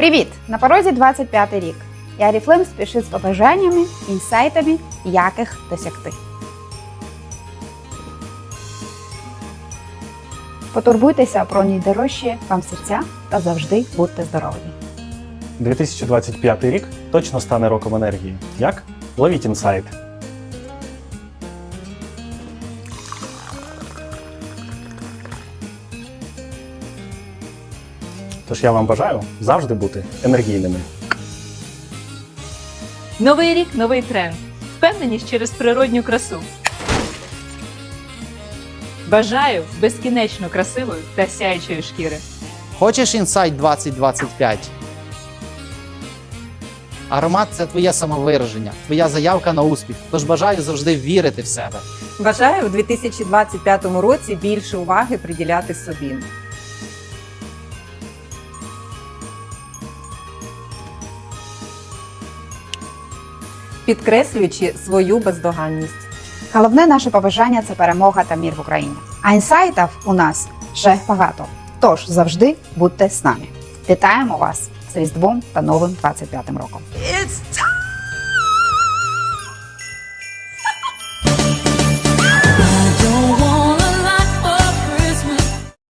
Привіт! На порозі 25 рік. І Аріфлейм спішить з побажаннями, інсайтами, як їх досягти. Потурбуйтеся про найдорожчі вам серця та завжди будьте здорові. 2025 рік точно стане роком енергії. Як? Ловіть інсайт. Тож я вам бажаю завжди бути енергійними. Новий рік, новий тренд. Впевненість через природню красу. Бажаю безкінечно красивої та сяючої шкіри. Хочеш інсайт 2025? Аромат це твоє самовираження, твоя заявка на успіх. Тож бажаю завжди вірити в себе. Бажаю у 2025 році більше уваги приділяти собі. Підкреслюючи свою бездоганність. Головне наше побажання це перемога та мір в Україні. А інсайтів у нас ще багато. Тож завжди будьте з нами. Вітаємо вас з Різдвом та новим 25 роком. It's time.